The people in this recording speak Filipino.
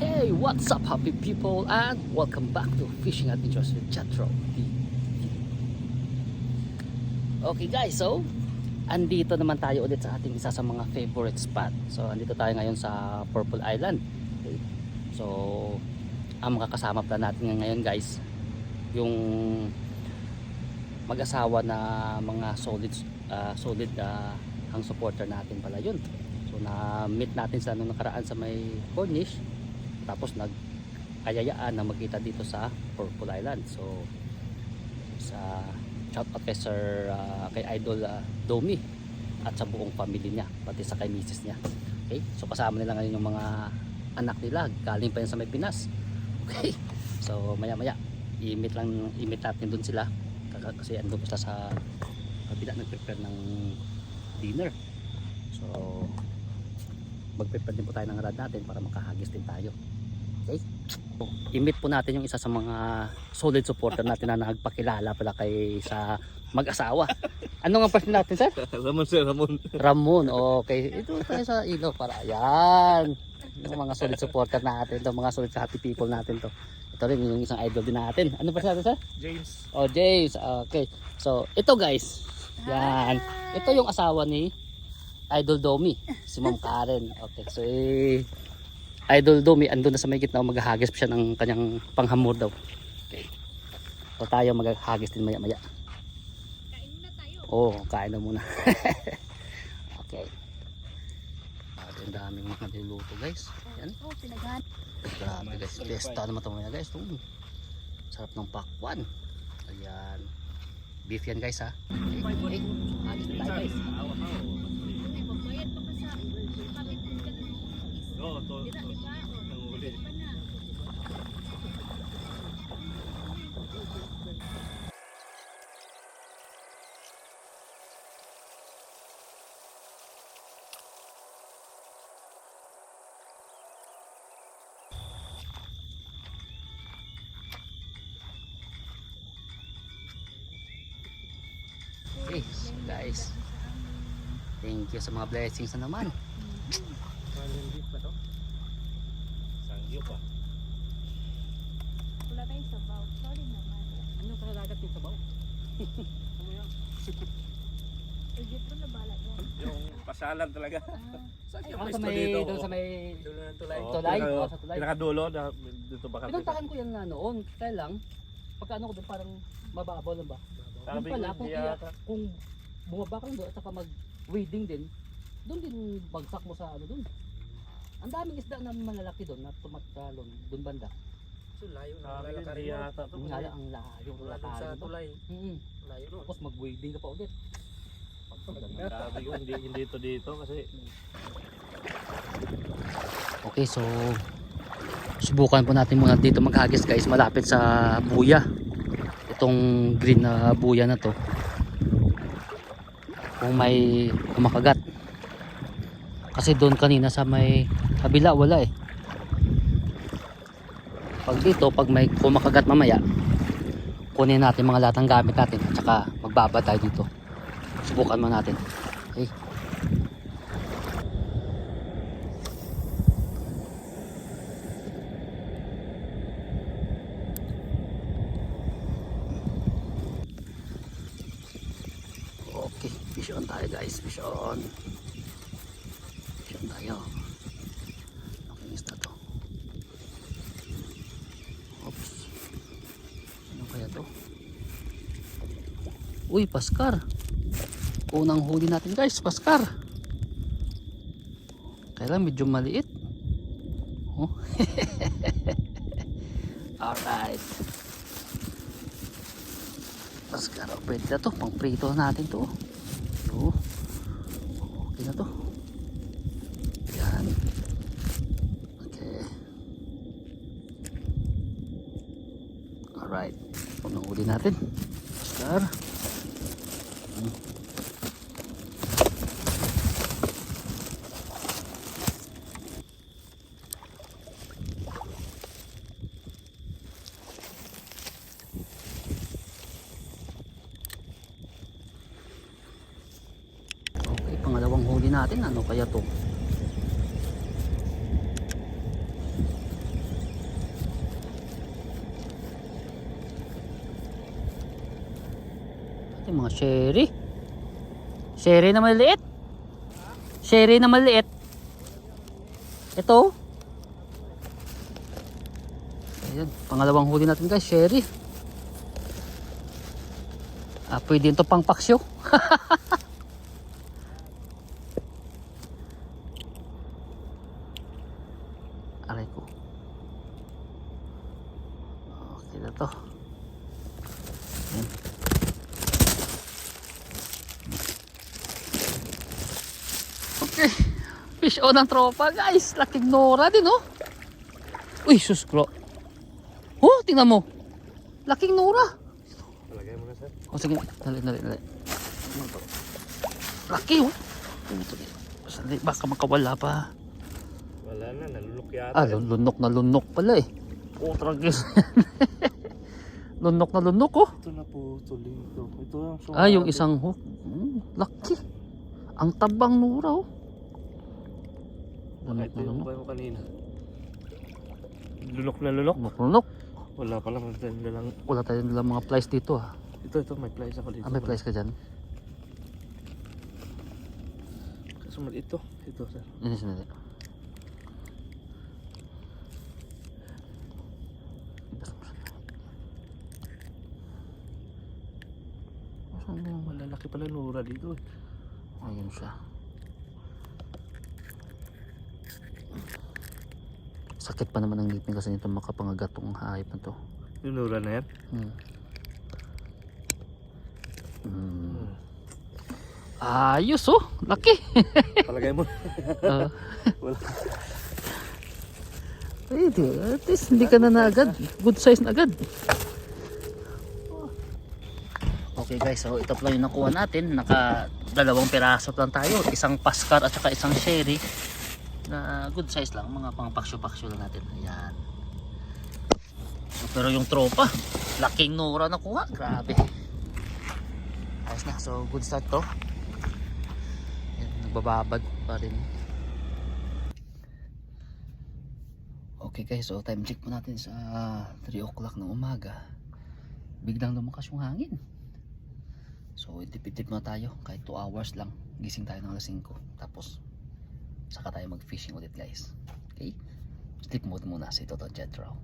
Hey, what's up happy people and welcome back to Fishing Adventures with Jethro TV. Okay guys, so andito naman tayo ulit sa ating isa sa mga favorite spot. So andito tayo ngayon sa Purple Island. Okay. So ang makakasama pala natin ngayon guys, yung mag-asawa na mga solid ah, solid ah, ang supporter natin pala yun. So na-meet natin sa nung nakaraan sa may Cornish tapos nag kayayaan na magkita dito sa Purple Island. So sa shout out kay Sir ah, kay Idol ah, Domi at sa buong family niya pati sa kay misis niya. Okay? So kasama nila ngayon yung mga anak nila galing pa yan sa may Pinas. Okay? So maya maya i-meet lang i-meet natin doon sila kasi ando pa sila sa kabila nag-prepare ng dinner. So mag-prepare din po tayo ng rad natin para makahagis din tayo. Okay? So, i-meet po natin yung isa sa mga solid supporter natin na nagpakilala pala kay sa mag-asawa. Ano nga first natin, sir? Ramon sir, Ramon. Ramon. Okay. Ito tayo sa ilo para ayan. Yung mga solid supporter natin to, mga solid happy people natin to. Ito rin yung isang idol din natin. Ano pa natin, sir? James. Oh, James. Okay. So, ito guys. Yan. Ito yung asawa ni Idol Domi, si Ma'am Karen. Okay. So, eh, Idol Domi, andun na sa may gitna, maghahagis pa siya ng kanyang panghamor daw. Okay. So, tayo maghahagis din maya-maya. Kain na tayo. Oo, oh, kain na muna. okay. Ah, ang daming mga niluluto guys. Yan. Oh, pinaghan. Grabe guys. Pesta naman ito guys. Mm. Sarap ng pakwan. Ayan. Beef yan guys ha. Okay. Okay. Agis tayo guys. Ay, magbayad pa ka sa pamit ka na ng Oo, to. Dira, di ba? O, Nanguhuli. pa na. Okay, guys. Thank you sa mga blessings na naman. Malindit pa to? Sangyup pa. Wala tayong sabaw. Sorry naman. Ano ka lagat dito ba? Ay, dito na bala doon. Yung pasalan talaga. Ah, Saan yung Ah, pwesto dito? doon sa may Dulo ng tulay. Tulay? Oo, sa tulay. Pinakadulo, na, dito ba kapit? Pinuntahan ko yan nga noon. Kaya lang, pagka ano ko doon parang mababaw lang ba? Doon Sabi pala, kung, di iya, yata. kung bumaba ka doon at saka mag-wading din, doon din bagsak mo sa ano doon. Ang daming isda na malalaki doon na tumattalon doon banda. So layo na Sabi ko, lalakari di mo. yata to. Yung nga ang layo ng dun sa tulay. Mm Layo no. Tapos mag-wading ka pa ulit. Sabi ko, hindi, hindi to dito kasi Okay, so subukan po natin muna dito maghagis guys malapit sa buya. Itong green na buya na to. Kung may kumakagat. Kasi doon kanina sa may kabila wala eh. Pag dito, pag may kumakagat mamaya, kunin natin mga lahat ng gamit natin at saka magbaba tayo dito. Subukan mo natin. Okay. Okay, fish on tayo guys, fish on. Tayo. Okay, isda to. Oops. Ano kaya to? Uy, paskar. Unang huli natin guys, paskar. Kaya lang medyo maliit. Oh. Alright. Paskar, oh, pwede na to. Pang prito natin to. Oh. Okay na to. Yan. Okay. Alright. Unang huli natin. Paskar. Hmm. Pangalawang huli natin. Ano kaya to? Mga sherry. Sherry na maliit. Sherry na maliit. Ito. Ayan, pangalawang huli natin guys, sherry. Ah, pwede ito pang paksyo. Aray ko. Okay na to. Okay. Fish on ang tropa guys. Laking Nora din oh. Uy, sus bro. Oh, tingnan mo. Laking Nora. Palagay mo na sir. O sige, dali, dali, dali. Laki oh. Sali, baka makawala pa. Wala na, nalulok yata. Ah, lun- lunok na lunok pala eh. Oh, tragis. lunok na lunok oh. Ito na po, tuloy ito. Ito sumama. Ah, yung isang hook. Mm, laki. Ang tabang nura oh. Lunok Ito na lunok. mo kanina? Lunok na lunok? Lunok lunok. Wala pa lang. Ito lang. Wala tayong dalang mga plies dito ah. Ito, ito, may plies ako dito. Ah, may plies ka dyan? Kaso mali ito. Ito, sir. Hindi, yung Malalaki pala nura dito. eh. Ayun siya. Sakit pa naman ang ngipin kasi nito makapangagatong hayop na to. Yung nura na yan. Hmm. Hmm. Ayos oh, laki. Palagay mo. Ah. Wala. Pwede, at least hindi ka na na agad. Good size na agad. Okay guys, so ito pala yung nakuha natin. Naka dalawang piraso lang tayo. Isang paskar at saka isang sherry. Na good size lang. Mga pang paksyo-paksyo lang natin. Ayan. Pero yung tropa, laking nora nakuha. Grabe. Ayos na. So good start to. Ayan, nagbababad pa rin. Okay guys, so time check po natin sa 3 o'clock ng umaga. Biglang lumakas yung hangin. So, itip-itip na tayo. Kahit 2 hours lang. Gising tayo ng alas 5. Tapos, saka tayo mag-fishing ulit guys. Okay? Sleep mode muna si Toto Jetro.